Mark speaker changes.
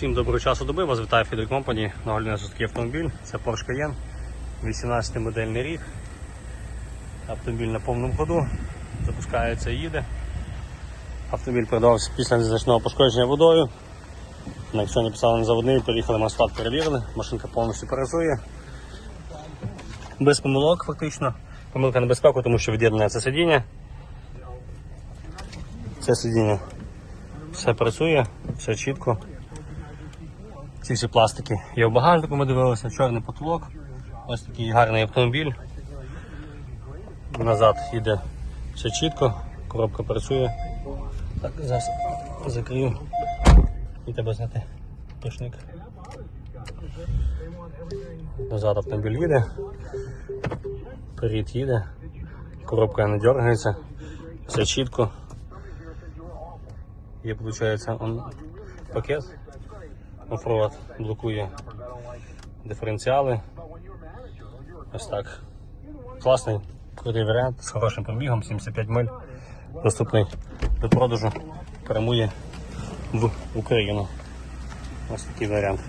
Speaker 1: Всім доброго часу доби, вас вітає Фідер Компані. На огляді нас автомобіль. Це Porsche Cayenne, 18 модельний рік. Автомобіль на повному ходу, запускається і їде. Автомобіль продавався після незначного пошкодження водою. Якщо не писали на заводний, приїхали мастат, перевірили, машинка повністю працює. Без помилок фактично. Помилка на безпеку, тому що від'єднане це сидіння. Це сидіння все працює, все чітко. Ці всі пластики є в багажнику, ми дивилися, чорний потолок. Ось такий гарний автомобіль. Назад їде все чітко, коробка працює. Так, зараз закрию і тебе зняти пишник. Назад автомобіль їде, перед їде, коробка не дергається, все чітко. Є, виходить, пакет. Оффроад блокує диференціали. Ось так. Класний, крутий варіант з хорошим пробігом, 75 миль. Доступний до продажу. Прямує в Україну. Ось такий варіант.